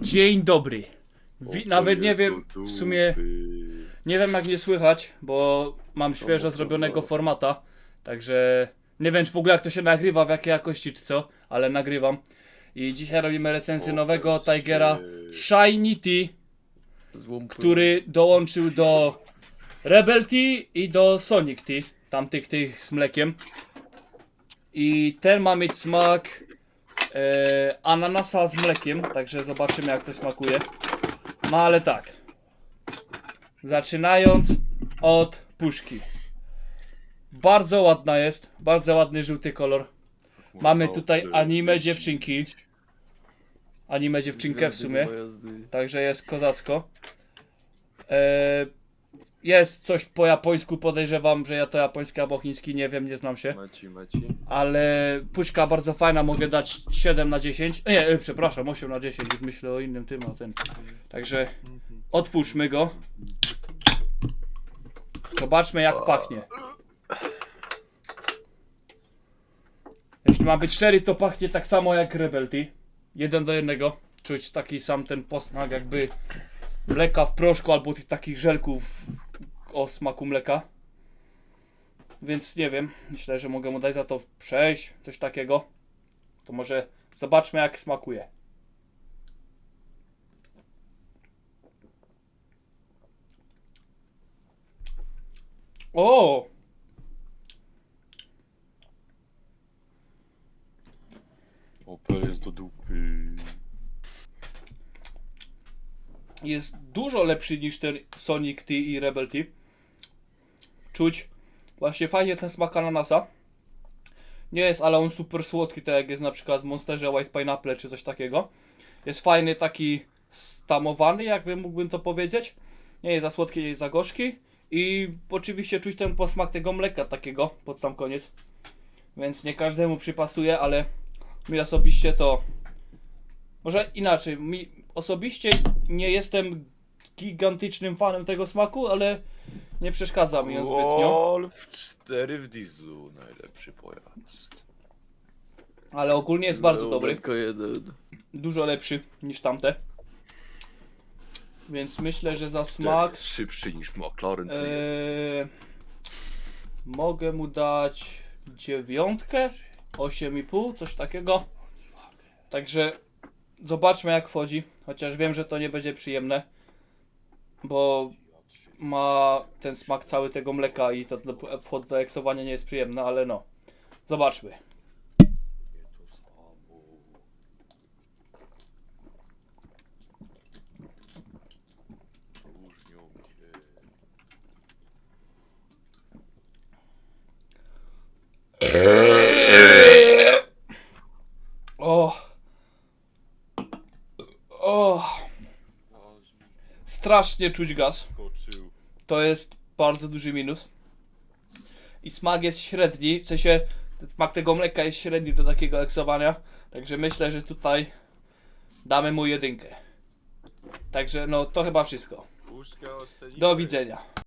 Dzień dobry. Wi- nawet nie wiem, w sumie nie wiem jak mnie słychać, bo mam świeżo zrobionego formata, także nie wiem czy w ogóle jak to się nagrywa, w jakiej jakości czy co, ale nagrywam. I dzisiaj robimy recenzję nowego Tigera Shiny który dołączył do Rebel Tea i do Sonic Tea, tamtych tych z mlekiem. I ten ma mieć smak e, ananasa z mlekiem, także zobaczymy jak to smakuje. No ale tak. Zaczynając od puszki. Bardzo ładna jest, bardzo ładny żółty kolor. Mamy tutaj anime dziewczynki. Anime dziewczynkę w sumie. Także jest kozacko. E, jest coś po japońsku, podejrzewam, że ja to japoński albo chiński, nie wiem, nie znam się. Maci, maci. Ale puszka bardzo fajna, mogę dać 7 na 10. Nie, e, przepraszam, 8 na 10, już myślę o innym tym, a ten. Także otwórzmy go. Zobaczmy jak pachnie. Jeśli ma być szczery, to pachnie tak samo jak Rebel Tea. Jeden do jednego. Czuć taki sam ten posmak jakby mleka w proszku albo tych takich żelków o smaku mleka. Więc nie wiem, myślę, że mogę mu dać za to przejść, coś takiego. To może zobaczmy jak smakuje. O! Opel jest do dupy. Jest dużo lepszy niż ten Sonic Tea i Rebel Tea. Czuć właśnie fajnie ten smak ananasa. Nie jest, ale on super słodki, tak jak jest na przykład w Monsterze White Pineapple czy coś takiego. Jest fajny, taki stamowany, jakby mógłbym to powiedzieć. Nie jest za słodki, nie jest za gorzki. I oczywiście czuć ten posmak tego mleka takiego pod sam koniec. Więc nie każdemu przypasuje, ale mi osobiście to może inaczej, mi osobiście nie jestem gigantycznym fanem tego smaku, ale nie przeszkadza mi on zbytnio. Golf 4 w dieslu, najlepszy pojazd. Ale ogólnie jest bardzo dobry. Tylko jeden. Dużo lepszy niż tamte. Więc myślę, że za Ten smak jest szybszy niż McLaren. e, mogę mu dać dziewiątkę, 8,5, coś takiego. Także zobaczmy jak wchodzi. Chociaż wiem, że to nie będzie przyjemne. Bo ma ten smak cały tego mleka i to do, wchód do eksowania nie jest przyjemne, ale no. Zobaczmy. Strasznie czuć gaz. To jest bardzo duży minus. I smak jest średni, w sensie smak tego mleka jest średni do takiego eksowania. Także myślę, że tutaj damy mu jedynkę. Także no to chyba wszystko. Do widzenia.